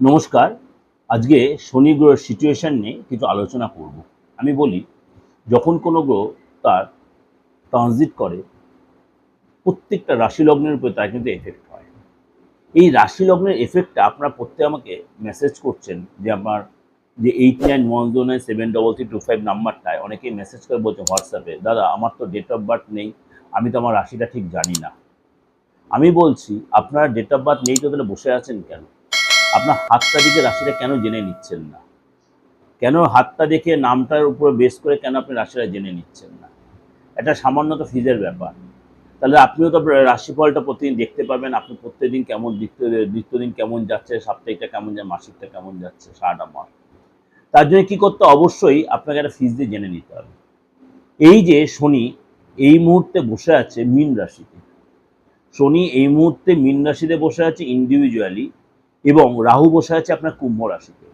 নমস্কার। আজকে শনি গ্রহের সিচুয়েশন নিয়ে কিছু আলোচনা করব। আমি বলি, যখন কোনো গ্রহ তার ট্রানজিট করে, প্রত্যেকটা রাশি লগ্নের উপরে তার কিন্তু এফেক্ট হয়। এই রাশি লগ্নের এফেক্টটা আপনারা প্রত্যেকে আমাকে মেসেজ করছেন যে আমার যে eight nine one zero nine seven double three two five নাম্বারটায় অনেকেই মেসেজ করে বলছে হোয়াটসঅ্যাপে দাদা, আমার তো ডেট অফ বার্থ নেই, আমি তো আমার রাশিটা ঠিক জানি না। আমি বলছি, আপনার ডেট অফ বার্থ নেই তো তাহলে বসে আছেন কেন? আপনার হাতটা দেখে রাশিটা কেন জেনে নিচ্ছেন না? কেন হাতটা দেখে নামটার উপরে বেস করে কেন আপনি রাশিটা জেনে নিচ্ছেন না? এটা সামান্য তো ফিজের ব্যাপার। তাহলে আপনিও তো রাশিফলটা প্রতিদিন দেখতে পাবেন, আপনি প্রত্যেকদিন কেমন নিত্যদিন কেমন যাচ্ছে, সাপ্তাহিকটা কেমন যায়, মাসিকটা কেমন যাচ্ছে সারাটা মাস তার জন্য কী করতে অবশ্যই আপনাকে একটা ফিজ দিয়ে জেনে নিতে হবে। এই যে শনি এই মুহূর্তে বসে আছে মীন রাশিতে। শনি এই মুহূর্তে মীন রাশিতে বসে আছে ইন্ডিভিজুয়ালি এবং রাহু বসে আছে আপনার কুম্ভ রাশিতে।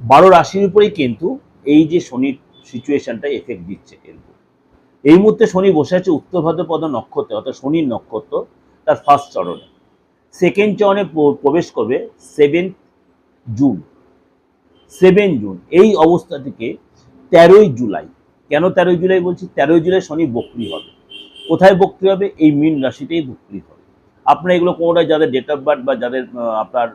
বারো রাশির উপরেই কিন্তু এই যে শনির সিচুয়েশনটা এফেক্ট দিচ্ছে কিন্তু। এই মুহূর্তে শনি বসে আছে উত্তর ভাদ্রপদ নক্ষত্রে, অর্থাৎ শনির নক্ষত্র, তার ফার্স্ট চরণে। সেকেন্ড চরণে প্রবেশ করবে সেভেন জুন সেভেন জুন এই অবস্থা থেকে তেরোই জুলাই। কেন তেরোই জুলাই বলছি? তেরোই জুলাই শনি বক্রি হবে। কোথায় বক্রি হবে? এই মীন রাশিতেই বক্রি হবে। আপনার এগুলো কোনোটাই যাদের ডেট অফ বার্থ বা যাদের আপনার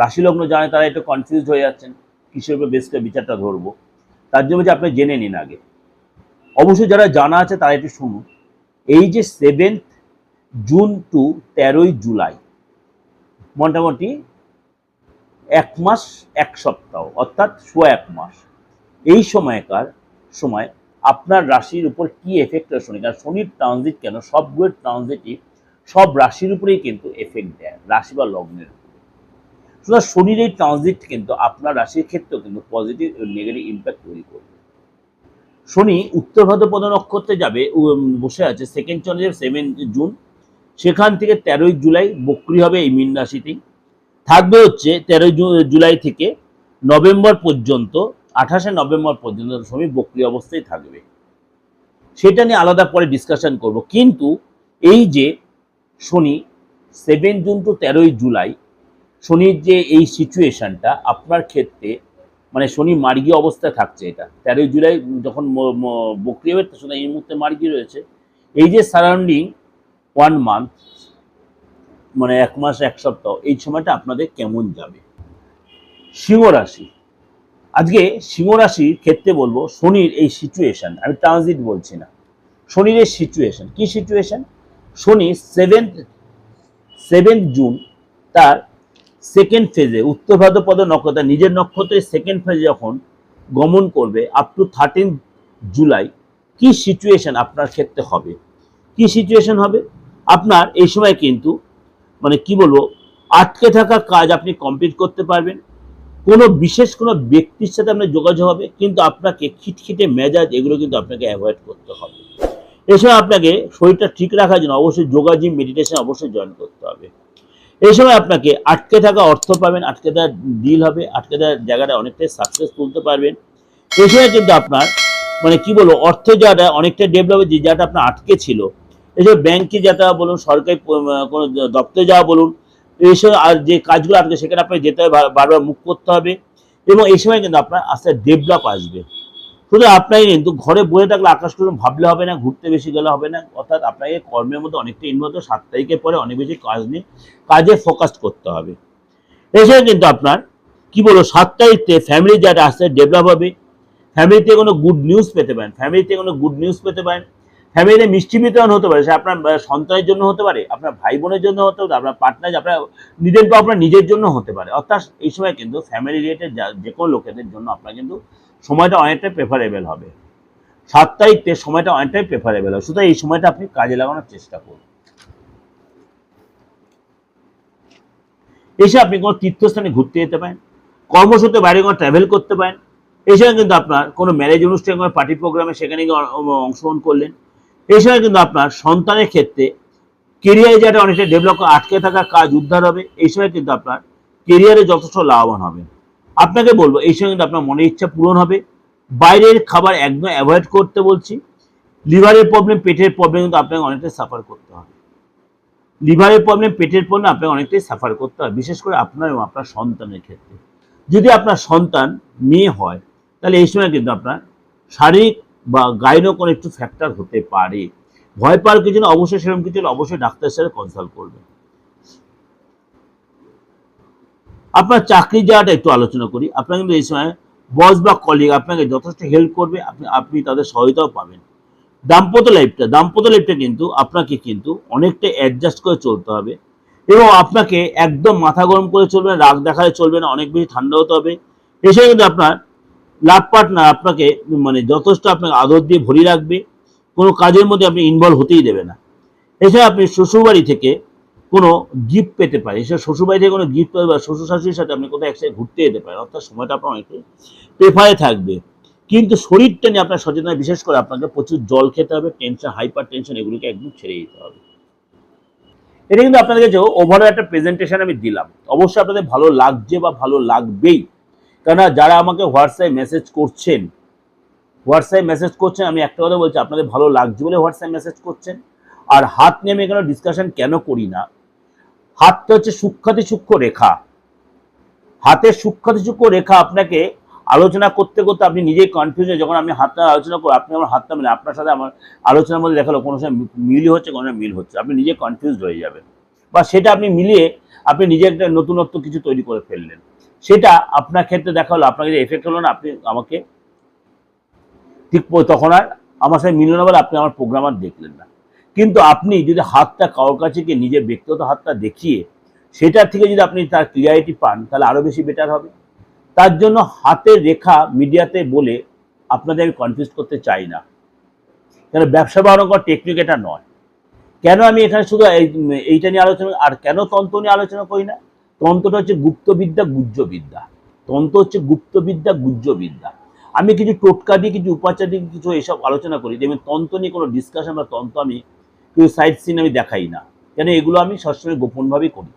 রাশিলগ্ন জানে তারা একটু কনফিউজ হয়ে যাচ্ছেন। কিসের উপর বেশ করে বিচারটা ধরবো? তার জন্য যে আপনি জেনে নিন আগে। অবশ্যই যারা জানা আছে তারা একটু শুনুন। এই যে সেভেন্থ জুন টু তেরোই জুলাই মোটামুটি এক মাস, এক সপ্তাহ, অর্থাৎ সোয়া এক মাস। এই সময়কার সময় আপনার রাশির উপর কি এফেক্ট শনি কারণ শনির ট্রানজিট কেন? সব গ্রহের ট্রানজিটই সব রাশির উপরেই কিন্তু এফেক্ট দেয়, রাশি বা লগ্নের সুতরাং শনির এই ট্রানজিট কিন্তু আপনার রাশির ক্ষেত্রেও কিন্তু পজিটিভ এবং নেগেটিভ ইম্প্যাক্ট তৈরি করবে। শনি উত্তর ভাদ্রপদ নক্ষত্রে যাবে বসে আছে সেকেন্ড যাবে সেভেন জুন। সেখান থেকে তেরোই জুলাই বক্রি হবে এই মীন রাশিতেই থাকবে হচ্ছে তেরোই জুলাই থেকে নভেম্বর পর্যন্ত, আঠাশে নভেম্বর পর্যন্ত শনি বক্রি অবস্থায় থাকবে। সেটা নিয়ে আলাদা পরে ডিসকাশন করব। কিন্তু এই যে শনি সেভেন জুন টু তেরোই জুলাই, শনির যে এই সিচুয়েশনটা আপনার ক্ষেত্রে মানে শনি মার্গী অবস্থায় থাকছে এটা। তেরোই জুলাই যখন বক্রি হবে শনি এই মুহূর্তে মার্গী রয়েছে। এই যে সারাউন্ডিং ওয়ান মান্থ মানে এক মাস, এক সপ্তাহ, এই সময়টা আপনাদের কেমন যাবে? সিংহ রাশি আজকে সিংহ রাশির ক্ষেত্রে বলব, শনির এই সিচুয়েশন আমি ট্রানজিট বলছি না। শনির এই সিচুয়েশন কি সিচুয়েশন শনি সেভেন্থ সেভেন্থ জুন তার সেকেন্ড ফেজে উত্তর ভাদ্রপদ নক্ষত্র নিজের নক্ষত্রের সেকেন্ড ফেজে যখন গমন করবে আপ টু থার্টিন জুলাই কি সিচুয়েশন আপনার ক্ষেত্রে হবে? কি সিচুয়েশন হবে? আপনার এই সময় কিন্তু মানে কি বলব, আটকে থাকা কাজ আপনি কমপ্লিট করতে পারবেন। কোনো বিশেষ কোনো ব্যক্তির সাথে আপনার যোগাযোগ হবে, কিন্তু আপনাকে খিটখিটে মেজাজ, এগুলো কিন্তু আপনাকে অ্যাভয়েড করতে হবে। সময় আপনাকে শরীরটা ঠিক রাখার জন্য অবশ্যই যোগা জিম মেডিটেশন অবশ্যই জয়েন করতে হবে। এই সময় আপনাকে আটকে থাকা অর্থ পাবেন, আটকে থাকা ডিল হবে, আটকে থাকা জায়গাটা অনেকটাই সাকসেস তুলতে পারবেন। এই সময় কিন্তু আপনার মানে কি বলব, অর্থ যাটা অনেকটা ডেভেলপ যে জায়গাটা আপনার আটকে ছিল। এসব ব্যাংকে যেতে বলুন, সরকারি কোনো দপ্তরে যাওয়া বলুন এইসব আর যে কাজগুলো আটকে সেখানে আপনাকে যেতে হবে, বারবার মুখ করতে হবে। এবং এই সময় কিন্তু আপনার আস্তে ডেভেলপ আসবে। শুধু আপনাকে কিন্তু ঘরে বসে থাকলে আকাশ কোনো ভাবলে হবে না, ঘুরতে বেশি গেলে হবে না। অর্থাৎ আপনাকে কর্মের মধ্যে অনেকটা ইনভলভ সাত তারিখের পরে অনেক বেশি কাজ নিয়ে কাজে ফোকাস করতে হবে। এছাড়া কিন্তু আপনার, কি বলব, সাত তারিখতে ফ্যামিলি যারা আসতে ডেভেলপ হবে। ফ্যামিলিতে কোনো গুড নিউজ পেতে পারেন। ফ্যামিলিতে কোনো গুড নিউজ পেতে পারেন। ফ্যামিলিতে মিষ্টি বিতরণ হতে পারে, সে আপনার সন্তানের জন্য হতে পারে, আপনার ভাই বোনের জন্য হতে পারে, আপনার পার্টনার আপনার নিজের বা আপনার নিজের জন্য হতে পারে। অর্থাৎ এই সময় কিন্তু ফ্যামিলি রিলেটেড যে কোনো লোকেদের জন্য আপনার কিন্তু সময়টা অনেকটাই প্রেফারেবল হবে। সাত তারিখতে সময়টা অনেকটাই প্রেফারেবল হবে। সুতরাং এই সময়টা আপনি কাজে লাগানোর চেষ্টা করুন। এসে আপনি কোনো তীর্থস্থানে ঘুরতে যেতে পারেন, কর্মসূত্রে বাইরে কোনো ট্রাভেল করতে পারেন এছাড়া কিন্তু আপনার কোনো ম্যারেজ অনুষ্ঠান, কোনো পার্টি প্রোগ্রামে সেখানে গিয়ে অংশগ্রহণ করলেন এছাড়া কিন্তু আপনার সন্তানের ক্ষেত্রে কেরিয়ারে যাতে অনেকটা ডেভেলপ আটকে থাকা কাজ উদ্ধার হবে এই সময় কিন্তু আপনার কেরিয়ারে যথেষ্ট লাভবান হবেন। আপনাকে বলব, এই সময় কিন্তু আপনার মনের ইচ্ছা পূরণ হবে। বাইরের খাবার একদম অ্যাভয়েড করতে বলছি। লিভারের প্রবলেম পেটের প্রবলেম কিন্তু আপনাকে অনেকটা সাফার করতে হবে। লিভারের প্রবলেম পেটের প্রবলেম আপনাকে অনেকটাই সাফার করতে হয় বিশেষ করে আপনার এবং আপনার সন্তানের ক্ষেত্রে। যদি আপনার সন্তান মেয়ে হয়, তাহলে এই সময় কিন্তু আপনার শারীরিক বা গাইনো কোনো একটু ফ্যাক্টর হতে পারে। ভয় পাওয়ার কিছু না, অবশ্যই সেরকম কিছু অবশ্যই ডাক্তারের সাথে কনসাল্ট করবেন। আপনার চাকরি যাওয়াটা একটু আলোচনা করি। আপনার কিন্তু এই সময় বস বা কলিগ আপনাকে যথেষ্ট হেল্প করবে, আপনি আপনি তাদের সহায়তাও পাবেন। দাম্পত্য লাইফটা দাম্পত্য লাইফটা কিন্তু আপনাকে কিন্তু অনেকটা অ্যাডজাস্ট করে চলতে হবে এবং আপনাকে একদম মাথা গরম করে চলবে না, রাগ দেখালে চলবে না, অনেক বেশি ঠান্ডা হতে হবে। এসে কিন্তু আপনার লাভ পার্টনার আপনাকে মানে যথেষ্ট আপনাকে আদর দিয়ে ভরিয়ে রাখবে, কোনো কাজের মধ্যে আপনি ইনভলভ হতেই দেবে না। এছাড়া আপনি শ্বশুরবাড়ি থেকে কোনো গিফট পেতে পারে। এছাড়া শ্বশুরবাড়ি থেকে কোনো গিফট পাবে বা শ্বশুর শাশুড়ির সাথে আপনি কোথাও একসাথে ঘুরতে যেতে পারেন, অর্থাৎ সময়টা আপনার অনেকটাই প্রেফারে থাকবে। কিন্তু শরীরটা নিয়ে আপনার সচেতন বিশেষ করে আপনাকে প্রচুর জল খেতে হবে টেনশন হাইপার টেনশন এগুলোকে একদম ছেড়ে দিতে হবে। এটা কিন্তু আপনাদের কাছে ওভারঅল একটা প্রেজেন্টেশন আমি দিলাম। অবশ্যই আপনাদের ভালো লাগছে বা ভালো লাগবেই। কেননা যারা আমাকে হোয়াটসঅ্যাপ মেসেজ করছেন, হোয়াটসঅ্যাপ মেসেজ করছেন, আমি একটা কথা বলছি, আপনাদের ভালো লাগছে বলে হোয়াটসঅ্যাপ মেসেজ করছেন। আর হাত নিয়ে আমি এখানে ডিসকাশন কেন করি না? হাতটা হচ্ছে সূক্ষাতি সূক্ষ্ম রেখা। হাতের সূক্ষাতি সূক্ষ্ম রেখা আপনাকে আলোচনা করতে করতে আপনি নিজেই কনফিউজ যখন আমি হাতটা আলোচনা করি আপনি আমার হাতটা মানে আপনার সাথে আমার আলোচনার মধ্যে দেখাল কোনো সময় মিলই হচ্ছে, কোনো মিল হচ্ছে। আপনি নিজে কনফিউজ হয়ে যাবেন। বা সেটা আপনি মিলিয়ে আপনি নিজে একটা নতুনত্ব কিছু তৈরি করে ফেললেন। সেটা আপনার ক্ষেত্রে দেখা হলো, আপনাকে যে এফেক্ট হলো না, আপনি আমাকে ঠিক তখন আর আমার সাথে মিলল না বলে আপনি আমার প্রোগ্রাম আর দেখলেন না। কিন্তু আপনি যদি হাতটা কারোর কাছে গিয়ে নিজের ব্যক্তিগত হাতটা দেখিয়ে সেটার থেকে যদি আপনি তার ক্লিয়ারিটি পান, তাহলে আরও বেশি বেটার হবে। তার জন্য হাতের রেখা মিডিয়াতে বলে আপনাদের আমি কনফিউজ করতে চাই না। কেন ব্যবসা বাড়ানো করার টেকনিক এটা নয়। কেন আমি এখানে শুধু এই- এইটা নিয়ে আলোচনা আর কেন তন্ত্র নিয়ে আলোচনা করি না? তন্ত্রটা হচ্ছে গুপ্তবিদ্যা, গুহ্যবিদ্যা। তন্ত্র হচ্ছে গুপ্তবিদ্যা, গুহ্যবিদ্যা। আমি কিছু টোটকা দিয়ে, কিছু উপাচার দিয়ে, কিছু এসব আলোচনা করি। যেমন তন্ত্র নিয়ে কোনো ডিসকাশন বা তন্ত্র আমি কিছু সাইড সিন আমি দেখাই না। কেন এগুলো আমি সবসময় গোপনভাবেই করি।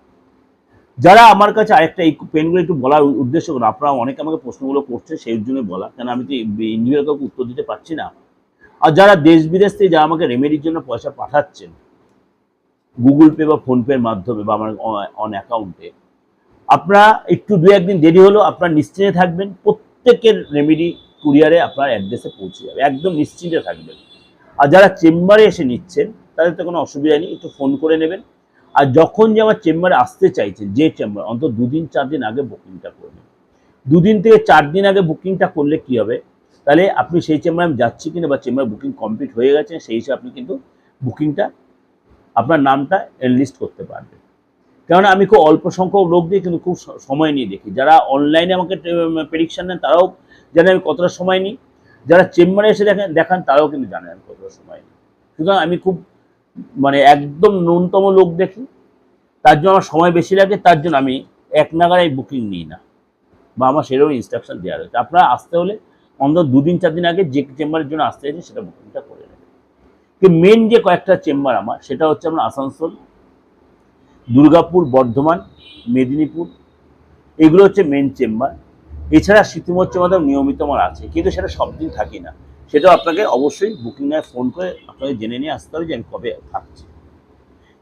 যারা আমার কাছে আরেকটা এই পেনগুলো একটু বলার উদ্দেশ্য করে আপনারা অনেকে আমাকে প্রশ্নগুলো করছে সেই জন্য বলা। কেন আমি তো ইন্ডিভিজুয়াল কাউকে উত্তর দিতে পারছি না। আর যারা দেশ বিদেশ থেকে যারা আমাকে রেমেডির জন্য পয়সা পাঠাচ্ছেন গুগল পে বা ফোনপের মাধ্যমে বা আমার অন অ্যাকাউন্টে আপনারা একটু দু একদিন দেরি হলেও আপনারা নিশ্চিন্তে থাকবেন। প্রত্যেকের রেমেডি কুরিয়ারে আপনার অ্যাড্রেসে পৌঁছে যাবে। একদম নিশ্চিন্তে থাকবেন। আর যারা চেম্বারে এসে নিচ্ছেন তাদের তো কোনো অসুবিধা নেই, একটু ফোন করে নেবেন। আর যখন যে আমার চেম্বারে আসতে চাইছেন, যে চেম্বার, অন্তত দুদিন চার দিন আগে বুকিংটা করবেন দুদিন থেকে চার দিন আগে বুকিংটা করলে কি হবে? তাহলে আপনি সেই চেম্বারে আমি যাচ্ছি কিনা বা চেম্বার বুকিং কমপ্লিট হয়ে গেছে, সেই হিসেবে আপনি কিন্তু বুকিংটা, আপনার নামটা এনলিস্ট করতে পারবেন। কেননা আমি খুব অল্প সংখ্যক লোক দিয়ে কিন্তু খুব সময় নিয়ে দেখি। যারা অনলাইনে আমাকে প্রেডিকশন নেন তারাও জানে আমি কতটা সময় নিই। যারা চেম্বারে এসে দেখেন, দেখান, তারাও কিন্তু জানে আমি কতটা সময় নিই। সুতরাং আমি খুব মানে একদম ন্যূনতম লোক দেখি। তার জন্য আমার সময় বেশি লাগে, তার জন্য আমি এক নাগাড়াই বুকিং নিই না। বা আমার সেরকম ইনস্ট্রাকশন দেওয়া রয়েছে। আপনারা আসতে হলে অন্তত দুদিন চার দিন আগে যে চেম্বারের জন্য আসতে চাইছেন সেটা বুকিংটা করে নেবেন। কিন্তু মেন যে কয়েকটা চেম্বার আমার, সেটা হচ্ছে আমার আসানসোল, দুর্গাপুর, বর্ধমান, মেদিনীপুর, এগুলো হচ্ছে মেন চেম্বার এছাড়া সিকিমোর চেম্বার নিয়মিত আমার আছে। কিন্তু সেটা সব দিন থাকি না। সেটাও আপনাকে অবশ্যই বুকিং নেয় ফোন করে আপনাকে জেনে নিয়ে আসতে হবে যে আমি কবে থাকছি।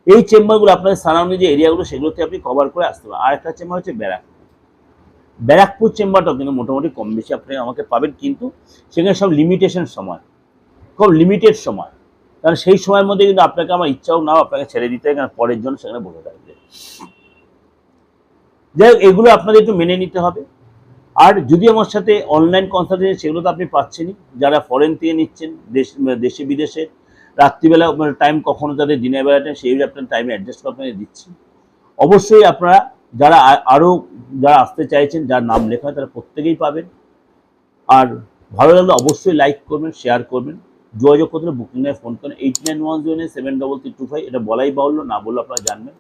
এই চেম্বারগুলো আপনাদের সারাউন্ডিং যে এরিয়াগুলো সেগুলোতে আপনি কভার করে আসতে পারেন। আর একটা চেম্বার হচ্ছে ব্যারাকপুর। ব্যারাকপুর চেম্বারটাও কিন্তু মোটামুটি কম বেশি আপনি আমাকে পাবেন, কিন্তু সেখানে সব লিমিটেশন সময়। খুব লিমিটেড সময়। কারণ সেই সময়ের মধ্যে কিন্তু আপনাকে আমার ইচ্ছাও নাও আপনাকে ছেড়ে দিতে হয়, কারণ পরের জন্য সেখানে বসে থাকবে। যাই হোক, এগুলো আপনাদের একটু মেনে নিতে হবে। আর যদি আমার সাথে অনলাইন কনসালটেন্সি সেগুলো তো আপনি পাচ্ছেনই। যারা ফরেন থেকে নিচ্ছেন, দেশ, দেশে, বিদেশে, রাত্রিবেলা টাইম কখনো তাদের দিনের বেলাটা সেই আপনার টাইমে অ্যাডজাস্ট করে আপনাদের দিচ্ছি। অবশ্যই আপনারা যারা আরও যারা আসতে চাইছেন, যার নাম লেখা হয়, তারা প্রত্যেকেই পাবেন। আর ভালো লাগলে অবশ্যই লাইক করবেন শেয়ার করবেন। যোগাযোগ করতে বুকিং এ ফোন করেন। Eight nine one zero nine seven double three two five এটা বলাই বাহুল্য, না বললে আপনারা জানবেন।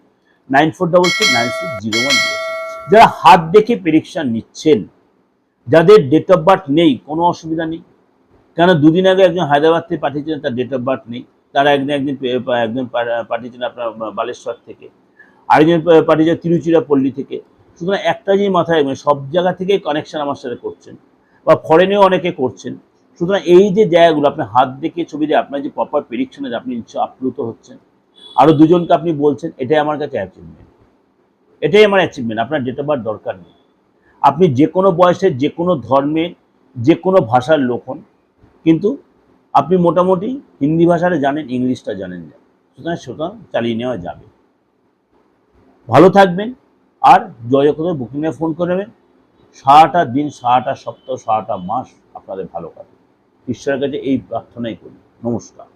Nine four double three nine six zero one zero যারা হাত দেখে প্রেডিকশন নিচ্ছেন যাদের ডেট অফ বার্থ নেই, কোনো অসুবিধা নেই। কেন দুদিন আগে একজন হায়দ্রাবাদ থেকে পাঠিয়েছিলেন, তার ডেট অফ বার্থ নেই। তারা একদিন একদিন একজন পা- পাঠিয়েছিলেন আপনার বালেশ্বর থেকে। আরেকজন পাঠিয়েছেন তিরুচিরাপল্লী থেকে। সুতরাং একটা জিনিস মাথায় রাখবেন, সব জায়গা থেকেই কানেকশন আমার সাথে করছেন বা ফরেনেও অনেকে করছেন। সুতরাং এই যে জায়গাগুলো, আপনি হাত দেখে ছবি দিয়ে আপনার যে প্রপার প্রেডিকশনে আপনি নিশ্চয় আপ্লুত হচ্ছেন। আরও দুজনকে আপনি বলছেন, এটাই আমার কাছে অ্যাচিভমেন্ট এটাই আমার অ্যাচিভমেন্ট আপনার ডেট অফ বার্থ দরকার নেই। আপনি যে কোনো বয়সের যে কোনো ধর্মের যে কোনো ভাষার লোক হন, কিন্তু আপনি মোটামুটি হিন্দি ভাষাটা জানেন, ইংলিশটা জানেন না। সুতরাং সুতরাং চালিয়ে নেওয়া যাবে। ভালো থাকবেন আর জয় করে বুকিংয়ে ফোন করবেন সারাটা দিন, সারাটা সপ্তাহ, সারাটা মাস আপনাদের ভালো কাটে ঈশ্বরের কাছে এই প্রার্থনাই করি। নমস্কার।